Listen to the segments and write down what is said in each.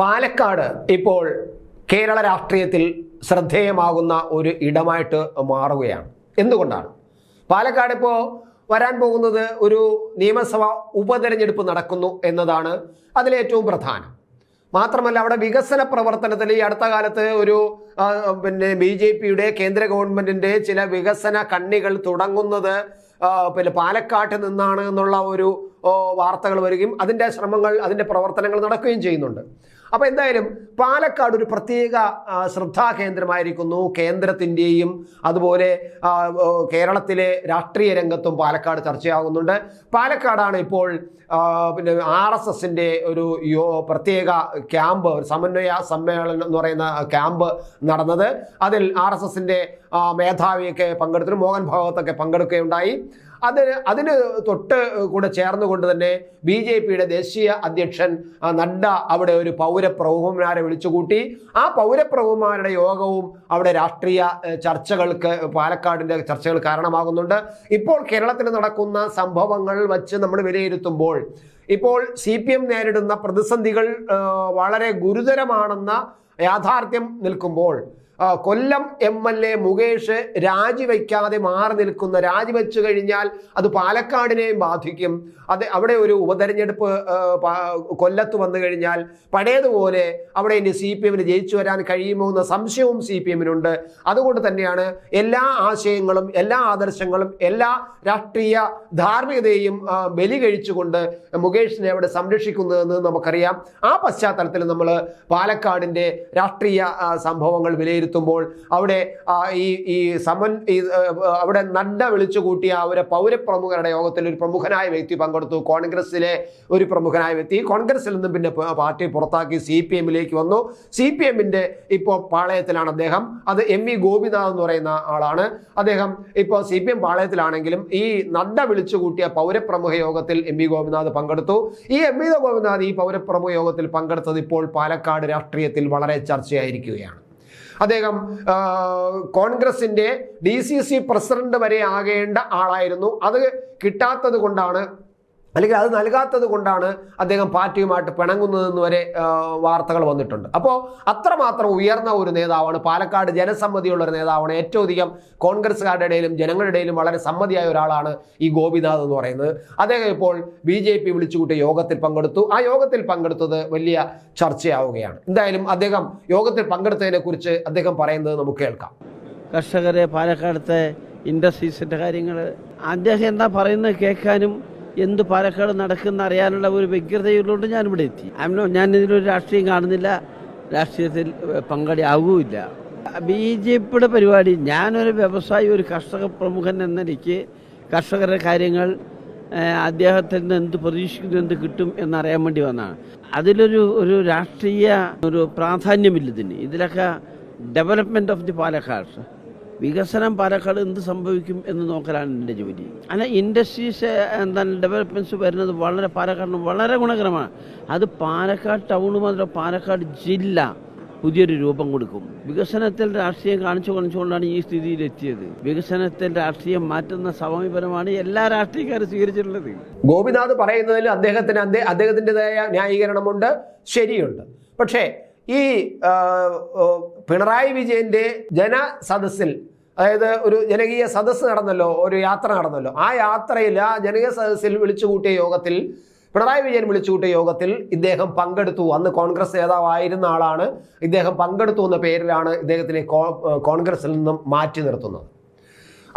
പാലക്കാട് ഇപ്പോൾ കേരള രാഷ്ട്രീയത്തിൽ ശ്രദ്ധേയമാകുന്ന ഒരു ഇടമായിട്ട് മാറുകയാണ്. എന്തുകൊണ്ടാണ്? പാലക്കാട് ഇപ്പോൾ വരാൻ പോകുന്നത് ഒരു നിയമസഭാ ഉപതെരഞ്ഞെടുപ്പ് നടക്കുന്നു എന്നതാണ് അതിലേറ്റവും പ്രധാനം. മാത്രമല്ല അവിടെ വികസന പ്രവർത്തനത്തിൽ ഈ അടുത്ത കാലത്ത് ഒരു പിന്നെ ബി ജെ പിയുടെ കേന്ദ്ര ഗവൺമെന്റിന്റെ ചില വികസന കണ്ണികൾ തുടങ്ങുന്നത് പിന്നെ പാലക്കാട്ട് നിന്നാണ് എന്നുള്ള ഒരു വാർത്തകൾ വരികയും അതിന്റെ ശ്രമങ്ങൾ അതിന്റെ പ്രവർത്തനങ്ങൾ നടക്കുകയും ചെയ്യുന്നുണ്ട്. അപ്പോൾ എന്തായാലും പാലക്കാട് ഒരു പ്രത്യേക ശ്രദ്ധാ ശ്രദ്ധാകേന്ദ്രമായിരിക്കുന്നു. കേന്ദ്രത്തിന്റെയും അതുപോലെ കേരളത്തിലെ രാഷ്ട്രീയ രംഗത്തും പാലക്കാട് ചർച്ചയാകുന്നുണ്ട്. പാലക്കാടാണ് ഇപ്പോൾ പിന്നെ ആർ എസ് എസിന്റെ ഒരു യോ പ്രത്യേക ക്യാമ്പ് ഒരു സമന്വയ സമ്മേളനം എന്ന് പറയുന്ന ക്യാമ്പ് നടന്നത്. അതിൽ ആർ എസ് എസിന്റെ മേധാവിയൊക്കെ പങ്കെടുത്തു മോഹൻ ഭാഗവത്തൊക്കെ പങ്കെടുക്കുകയുണ്ടായി. അതിന് അതിന് തൊട്ട് കൂടെ ചേർന്നുകൊണ്ട് തന്നെ ബി ജെ പിയുടെ ദേശീയ അധ്യക്ഷൻ നഡ്ഡ അവിടെ ഒരു പൗരപ്രമുഖന്മാരെ വിളിച്ചുകൂട്ടി. ആ പൗരപ്രമുഖന്മാരുടെ യോഗവും അവിടെ രാഷ്ട്രീയ ചർച്ചകൾക്ക് പാലക്കാടിന്റെ ചർച്ചകൾ കാരണമാകുന്നുണ്ട്. ഇപ്പോൾ കേരളത്തിൽ നടക്കുന്ന സംഭവങ്ങൾ വച്ച് നമ്മൾ വിലയിരുത്തുമ്പോൾ ഇപ്പോൾ സി പി എം നേരിടുന്ന പ്രതിസന്ധികൾ വളരെ ഗുരുതരമാണെന്ന യാഥാർത്ഥ്യം നിൽക്കുമ്പോൾ Kollam M L A Mukesh രാജിവെക്കാതെ മാറി നിൽക്കുന്ന രാജിവെച്ചു കഴിഞ്ഞാൽ അത് പാലക്കാടിനെയും ബാധിക്കും. അത് അവിടെ ഒരു ഉപതെരഞ്ഞെടുപ്പ് കൊല്ലത്ത് വന്നു കഴിഞ്ഞാൽ പഴയതുപോലെ അവിടെ ഇനി സി പി എമ്മിന് ജയിച്ചു വരാൻ കഴിയുമോ എന്ന സംശയവും സി പി എമ്മിനുണ്ട്. അതുകൊണ്ട് തന്നെയാണ് എല്ലാ ആശയങ്ങളും എല്ലാ ആദർശങ്ങളും എല്ലാ രാഷ്ട്രീയ ധാർമ്മികതയും ബലി കഴിച്ചുകൊണ്ട് മുകേഷിനെ അവിടെ സംരക്ഷിക്കുന്നതെന്ന് നമുക്കറിയാം. ആ പശ്ചാത്തലത്തിൽ നമ്മൾ പാലക്കാടിന്റെ രാഷ്ട്രീയ സംഭവങ്ങൾ സംഭവങ്ങൾ വിലയിരുത്തുമ്പോൾ അവിടെ ഈ ഈ സമൻ ഈ അവിടെ നഡ്ഡ വിളിച്ചു കൂട്ടിയ ഒരു പൗരപ്രമുഖരുടെ യോഗത്തിൽ ഒരു പ്രമുഖനായ വ്യക്തി പങ്കെടുത്തു. കോൺഗ്രസിലെ ഒരു പ്രമുഖനായ വ്യക്തി. കോൺഗ്രസിൽ നിന്നും പിന്നെ പാർട്ടി പുറത്താക്കി സി പി എമ്മിലേക്ക് വന്നു. സി പി എമ്മിന്റെ ഇപ്പോൾ പാളയത്തിലാണ് അദ്ദേഹം. അത് എം വി ഗോപിനാഥ് എന്ന് പറയുന്ന ആളാണ്. അദ്ദേഹം ഇപ്പോൾ സി പി എം പാളയത്തിലാണെങ്കിലും ഈ നഡ്ഡ വിളിച്ചു കൂട്ടിയ പൗരപ്രമുഖ യോഗത്തിൽ എം വി ഗോപിനാഥ് പങ്കെടുത്തു. ഈ എം വി ഗോപിനാഥ് ഈ പൗരപ്രമുഖ യോഗത്തിൽ പങ്കെടുത്തത് ഇപ്പോൾ പാലക്കാട് രാഷ്ട്രീയത്തിൽ വളരെ ചർച്ചയായിരിക്കുകയാണ്. അദ്ദേഹം കോൺഗ്രസിന്റെ ഡി സി സി പ്രസിഡന്റ് വരെ ആകേണ്ട ആളായിരുന്നു. അത് കിട്ടാത്തത് കൊണ്ടാണ് അല്ലെങ്കിൽ അത് നൽകാത്തത് കൊണ്ടാണ് അദ്ദേഹം പാർട്ടിയുമായിട്ട് പിണങ്ങുന്നതെന്ന് വരെ വാർത്തകൾ വന്നിട്ടുണ്ട്. അപ്പോൾ അത്രമാത്രം ഉയർന്ന ഒരു നേതാവാണ് പാലക്കാട് ജനസമ്മതിയുള്ള ഒരു നേതാവാണ്. ഏറ്റവും അധികം കോൺഗ്രസ്സുകാരുടെ ഇടയിലും ജനങ്ങളുടെ ഇടയിലും വളരെ സമ്മതിയായ ഒരാളാണ് ഈ ഗോപിനാഥ് എന്ന് പറയുന്നത്. അദ്ദേഹം ഇപ്പോൾ ബി ജെ പി വിളിച്ചുകൂട്ടിയ യോഗത്തിൽ പങ്കെടുത്തു. ആ യോഗത്തിൽ പങ്കെടുത്തത് വലിയ ചർച്ചയാവുകയാണ്. എന്തായാലും അദ്ദേഹം യോഗത്തിൽ പങ്കെടുത്തതിനെക്കുറിച്ച് അദ്ദേഹം പറയുന്നത് നമുക്ക് കേൾക്കാം. കർഷകരെ പാലക്കാടത്തെ ഇൻഡസ്ട്രീസിന്റെ കാര്യങ്ങൾ അദ്ദേഹം എന്താ പറയുന്നത് കേൾക്കാനും എന്ത് പാലക്കാട് നടക്കുന്ന അറിയാനുള്ള ഒരു വ്യഗ്രതയുള്ളതുകൊണ്ട് ഞാനിവിടെ എത്തി. ഞാൻ ഇതിലൊരു രാഷ്ട്രീയം കാണുന്നില്ല. രാഷ്ട്രീയത്തിൽ പങ്കാളിയാവുകയില്ല ബി ജെ പിയുടെ പരിപാടി ഞാനൊരു വ്യവസായി ഒരു കർഷക പ്രമുഖൻ എന്ന നിലയ്ക്ക് കർഷകരുടെ കാര്യങ്ങൾ അദ്ദേഹത്തിൽ നിന്ന് എന്ത് പ്രതീക്ഷിക്കുന്നു എന്ത് കിട്ടും എന്നറിയാൻ വേണ്ടി വന്നതാണ്. അതിലൊരു ഒരു രാഷ്ട്രീയ ഒരു പ്രാധാന്യമില്ല ഇതിന്. ഇതിലൊക്കെ ഡെവലപ്മെന്റ് ഓഫ് ദി പാലക്കാട്. വികസനം പാലക്കാട് എന്ത് സംഭവിക്കും എന്ന് നോക്കലാണ് എന്റെ ജോലി. അല്ല ഇൻഡസ്ട്രീസ് എന്താണ് ഡെവലപ്മെന്റ്സ് വരുന്നത് വളരെ പാലക്കാടിന് വളരെ ഗുണകരമാണ്. അത് പാലക്കാട് ടൗൺ മാത്രം പാലക്കാട് ജില്ല പുതിയൊരു രൂപം കൊടുക്കും. വികസനത്തിൽ രാഷ്ട്രീയം കാണിച്ചു കാണിച്ചുകൊണ്ടാണ് ഈ സ്ഥിതിയിലെത്തിയത്. വികസനത്തിൽ രാഷ്ട്രീയം മാറ്റുന്ന സമീപനമാണ് എല്ലാ രാഷ്ട്രീയക്കാരും സ്വീകരിച്ചിട്ടുള്ളത്. ഗോപിനാഥ് പറയുന്നതിൽ അദ്ദേഹത്തിന് അദ്ദേഹ- അദ്ദേഹത്തിന്റെതായ ന്യായീകരണമുണ്ട് ശരിയുണ്ട്. പക്ഷേ ഈ പിണറായി വിജയന്റെ ജനസദസ്സിൽ അതായത് ഒരു ജനകീയ സദസ്സ് നടന്നല്ലോ ഒരു യാത്ര നടന്നല്ലോ ആ യാത്രയിൽ ആ ജനകീയ സദസ്സിൽ വിളിച്ചുകൂട്ടിയ യോഗത്തിൽ പിണറായി വിജയൻ വിളിച്ചുകൂട്ടിയ യോഗത്തിൽ ഇദ്ദേഹം പങ്കെടുത്തു. അന്ന് കോൺഗ്രസ് നേതാവായിരുന്ന ആളാണ്. ഇദ്ദേഹം പങ്കെടുത്തു എന്ന പേരിലാണ് ഇദ്ദേഹത്തിനെ കോൺഗ്രസിൽ നിന്നും മാറ്റി നിർത്തുന്നത്.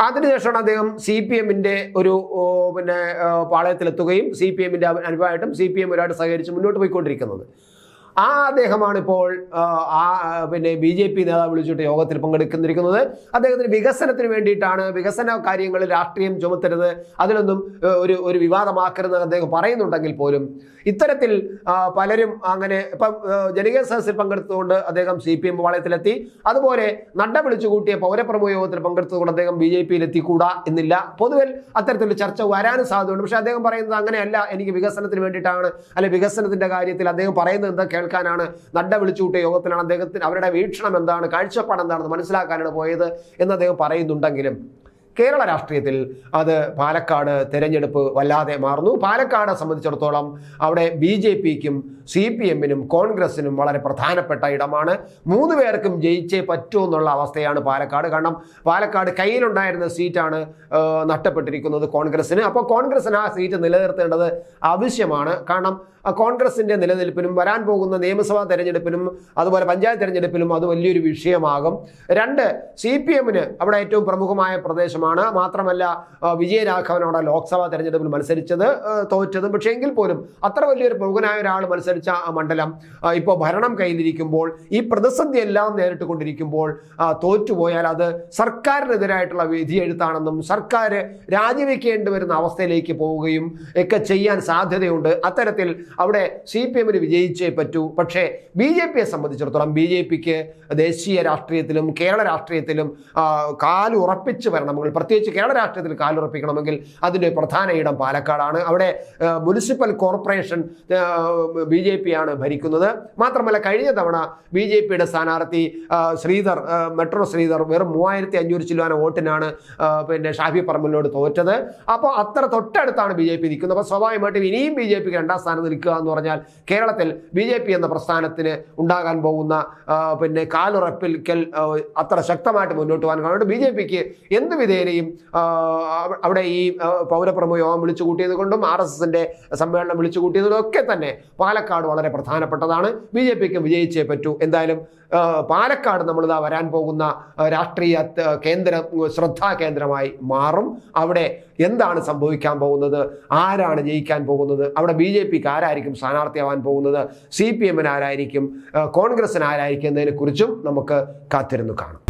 അതിനുശേഷമാണ് അദ്ദേഹം സി പി എമ്മിന്റെ ഒരു പിന്നെ പാളയത്തിലെത്തുകയും സി പി എമ്മിന്റെ അനുഭവമായിട്ടും സി പി എം എമ്മുമായിട്ട് സഹകരിച്ച് മുന്നോട്ട് പോയിക്കൊണ്ടിരിക്കുന്നത്. ആ അദ്ദേഹമാണ് ഇപ്പോൾ ആ, പിന്നെ ബി ജെ പി നേതാവ് വിളിച്ചിട്ട് യോഗത്തിൽ പങ്കെടുക്കുന്നിരിക്കുന്നത്. അദ്ദേഹത്തിന് വികസനത്തിന് വേണ്ടിയിട്ടാണ്. വികസന കാര്യങ്ങൾ രാഷ്ട്രീയം ചുമത്തരുത് അതിലൊന്നും ഒരു ഒരു വിവാദമാക്കരുത് അദ്ദേഹം പറയുന്നുണ്ടെങ്കിൽ പോലും ഇത്തരത്തിൽ പലരും അങ്ങനെ ഇപ്പം ജനകീയ സദസ്സിൽ പങ്കെടുത്തുകൊണ്ട് അദ്ദേഹം സി പി എം പാളയത്തിലെത്തി. അതുപോലെ നഡ്ഡ വിളിച്ചു കൂട്ടിയ പൗരപ്രമുഖ യോഗത്തിൽ പങ്കെടുത്തുകൊണ്ട് അദ്ദേഹം ബി ജെ പിയിൽ എത്തിക്കൂടാ എന്നില്ല. പൊതുവെ അത്തരത്തിലൊരു ചർച്ച വരാനും സാധ്യതയുണ്ട്. പക്ഷേ അദ്ദേഹം പറയുന്നത് അങ്ങനെയല്ല. എനിക്ക് വികസനത്തിന് വേണ്ടിയിട്ടാണ് അല്ലെ വികസനത്തിന്റെ കാര്യത്തിൽ അദ്ദേഹം പറയുന്നത് എന്താ കേൾക്കാനാണ് നഡ്ഡ വിളിച്ചു കൂട്ടിയ യോഗത്തിലാണ് അദ്ദേഹത്തിന് അവരുടെ വീക്ഷണം എന്താണ് കാഴ്ചപ്പാട് എന്താണെന്ന് മനസ്സിലാക്കാനാണ് പോയത് എന്ന് അദ്ദേഹം പറയുന്നുണ്ടെങ്കിലും കേരള രാഷ്ട്രീയത്തിൽ അത് പാലക്കാട് തെരഞ്ഞെടുപ്പ് വല്ലാതെ മാറുന്നു. പാലക്കാട് സംബന്ധിച്ചിടത്തോളം അവിടെ ബി ജെ പിക്കും സി പി എമ്മിനും കോൺഗ്രസിനും വളരെ പ്രധാനപ്പെട്ട ഇടമാണ്. മൂന്ന് പേർക്കും ജയിച്ചേ പറ്റൂ എന്നുള്ള അവസ്ഥയാണ് പാലക്കാട്. കാരണം പാലക്കാട് കയ്യിലുണ്ടായിരുന്ന സീറ്റാണ് നഷ്ടപ്പെട്ടിരിക്കുന്നത് കോൺഗ്രസിന്. അപ്പോൾ കോൺഗ്രസിന് ആ സീറ്റ് നിലനിർത്തേണ്ടത് ആവശ്യമാണ്. കാരണം ആ കോൺഗ്രസിന്റെ നിലനിൽപ്പിനും വരാൻ പോകുന്ന നിയമസഭാ തെരഞ്ഞെടുപ്പിനും അതുപോലെ പഞ്ചായത്ത് തെരഞ്ഞെടുപ്പിലും അത് വലിയൊരു വിഷയമാകും. രണ്ട് സി പി എമ്മിന് അവിടെ ഏറ്റവും പ്രമുഖമായ പ്രദേശമാണ്. മാത്രമല്ല വിജയരാഘവൻ അവിടെ ലോക്സഭാ തെരഞ്ഞെടുപ്പിൽ മത്സരിച്ചത് തോറ്റതും. പക്ഷേ എങ്കിൽ പോലും അത്ര വലിയൊരു പ്രമുഖനായ ഒരാൾ മത്സരിച്ച മണ്ഡലം ഇപ്പോൾ ഭരണം കയ്യിലിരിക്കുമ്പോൾ ഈ പ്രതിസന്ധി എല്ലാം നേരിട്ട് കൊണ്ടിരിക്കുമ്പോൾ തോറ്റുപോയാൽ അത് സർക്കാരിനെതിരായിട്ടുള്ള വിധിയെഴുത്താണെന്നും സർക്കാർ രാജിവെക്കേണ്ടി വരുന്ന അവസ്ഥയിലേക്ക് പോവുകയും ഒക്കെ ചെയ്യാൻ സാധ്യതയുണ്ട്. അത്തരത്തിൽ അവിടെ സി പി എമ്മിന് വിജയിച്ചേ പറ്റൂ. പക്ഷേ ബി ജെ പിയെ സംബന്ധിച്ചിടത്തോളം ബി ജെ പിക്ക് ദേശീയ രാഷ്ട്രീയത്തിലും കേരള രാഷ്ട്രീയത്തിലും കാലുറപ്പിച്ച് വരണമെങ്കിൽ പ്രത്യേകിച്ച് കേരള രാഷ്ട്രീയത്തിൽ കാലുറപ്പിക്കണമെങ്കിൽ അതിന്റെ പ്രധാന ഇടം പാലക്കാടാണ്. അവിടെ municipal corporation B J P ആണ് ഭരിക്കുന്നത്. മാത്രമല്ല കഴിഞ്ഞ തവണ ബി ജെ പിയുടെ സ്ഥാനാർത്ഥി ശ്രീധർ മെട്രോ ശ്രീധർ വെറും മൂവായിരത്തി അഞ്ഞൂറ് ചില്ലുവാന വോട്ടിനാണ് പിന്നെ ഷാഫി പറമ്പലിനോട് തോറ്റത്. അപ്പോൾ അത്ര തൊട്ടടുത്താണ് ബി ജെ പി നിൽക്കുന്നത്. അപ്പോൾ സ്വാഭാവികമായിട്ടും ഇനിയും ബി ജെ പിക്ക് രണ്ടാം സ്ഥാനം നിൽക്കുക എന്ന് പറഞ്ഞാൽ കേരളത്തിൽ ബി ജെ പി എന്ന പ്രസ്ഥാനത്തിന് ഉണ്ടാകാൻ പോകുന്ന പിന്നെ കാലുറപ്പിക്കൽ അത്ര ശക്തമായിട്ട് മുന്നോട്ട് പോകാൻ കാരണം ബി ജെ പിക്ക് എന്ത് വിധേനയും അവിടെ ഈ പൗരപ്രമുഖ യോഗം വിളിച്ചു കൂട്ടിയത് കൊണ്ടും ആർ എസ് എസിന്റെ സമ്മേളനം വിളിച്ചു കൂട്ടിയതും ഒക്കെ തന്നെ പാലക്കാട് വളരെ പ്രധാനപ്പെട്ടതാണ്. ബി ജെ പിക്ക് വിജയിച്ചേ പറ്റൂ. എന്തായാലും പാലക്കാട് നമ്മളിതാ വരാൻ പോകുന്ന രാഷ്ട്രീയ കേന്ദ്രം ശ്രദ്ധാ കേന്ദ്രമായി മാറും. അവിടെ എന്താണ് സംഭവിക്കാൻ പോകുന്നത്? ആരാണ് ജയിക്കാൻ പോകുന്നത്? അവിടെ ബി ജെ പിക്ക് ആരായിരിക്കും സ്ഥാനാർത്ഥിയാവാൻ പോകുന്നത്? സി പി എമ്മിന് ആരായിരിക്കും? കോൺഗ്രസിന് ആരായിരിക്കും എന്നതിനെക്കുറിച്ചും നമുക്ക് കാത്തിരുന്നു കാണാം.